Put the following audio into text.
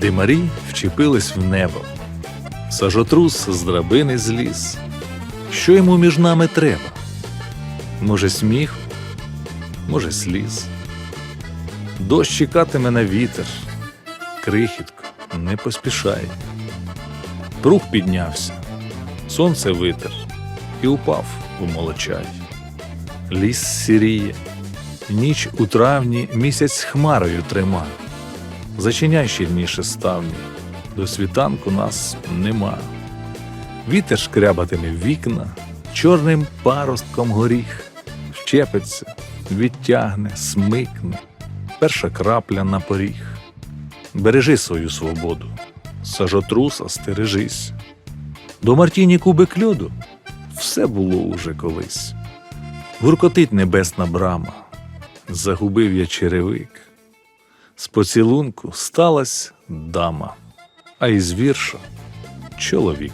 Димарі вчепились в небо. Сажотрус з драбини зліз. Що йому між нами треба? Може, сміху, може, сліз. Дощ чекатиме на вітер. Крихітко, не поспішай. Прух піднявся, сонце витер і упав у молочай. Ліс сіріє, ніч у травні місяць хмарою трима. Зачиняй щільніше ставні, до світанку нас нема. Вітер шкрябатиме вікна, чорним паростком горіх, вчепиться, відтягне, смикне, перша крапля на поріг. Бережи свою свободу, сажотруса стережись. До Мартіні кубик льоду все було уже колись. Гуркотить небесна брама, загубив я черевик. З поцілунку сталась дама, а із вірша чоловік.